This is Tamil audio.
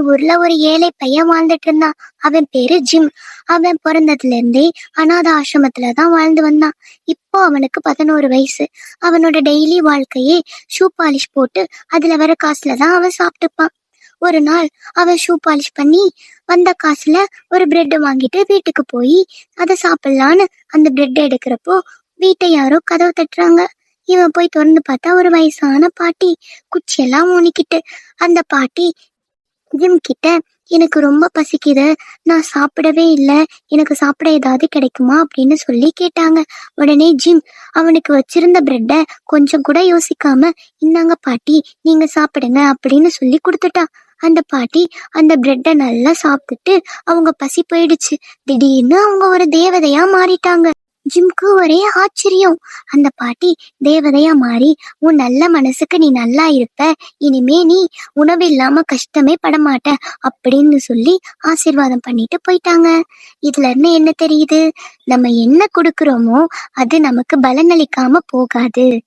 ஒரு ஊர்ல ஒரு ஏழை பையன் வாழ்ந்துட்டு இருந்தான். அவன் பேரு ஜிம். அவன் பிறந்ததுல இருந்தே அனாத ஆசிரமத்துல தான் வாழ்ந்து வந்தான். இப்போ அவனுக்கு பதினோரு வயசு. அவனோட டெய்லி வாழ்க்கையே ஷூ பாலிஷ் போட்டு அதுல வர காசுல தான் அவன் சாப்பிட்டுப்பான். ஒரு நாள் அவன் ஷூ பாலிஷ் பண்ணி வந்த காசுல ஒரு பிரெட் வாங்கிட்டு வீட்டுக்கு போய் அதை சாப்பிடலான்னு அந்த பிரெட் எடுக்கிறப்போ வீட்டை யாரோ கதவு தட்டுறாங்க. இவன் போய் திறந்து பார்த்தா ஒரு வயசான பாட்டி. குச்சியெல்லாம் ஊனிக்கிட்டு அந்த பாட்டி ஜிம் கிட்ட எனக்கு ரொம்ப பசிக்குது. நான் சாப்பிடவே இல்லை. எனக்கு சாப்பிட ஏதாவது கிடைக்குமா? அப்படின்னு சொல்லி கேட்டாங்க. உடனே ஜிம் அவனுக்கு வச்சிருந்த பிரெட்டை கொஞ்சம் கூட யோசிக்காம இந்தாங்க பாட்டி நீங்க சாப்பிடுங்க அப்படின்னு சொல்லி கொடுத்துட்டான் அந்த பாட்டி அந்த பிரெட்டை நல்லா சாப்பிட்டுட்டு அவங்க பசி போயிடுச்சு. திடீர்னு அவங்க ஒரு தேவதையா மாறிட்டாங்க. ஜிம்க்கு ஒரே ஆச்சரியம். அந்த பாட்டி தேவதையா மாறி உன் நல்ல மனசுக்கு நீ நல்லா இருப்ப. இனிமே நீ உணவு இல்லாம கஷ்டமே படமாட்ட. அப்படின்னு சொல்லி ஆசிர்வாதம் பண்ணிட்டு போயிட்டாங்க. இதுல இருந்து என்ன தெரியுது? நம்ம என்ன கொடுக்கறோமோ அது நமக்கு பலனளிக்காம போகாது.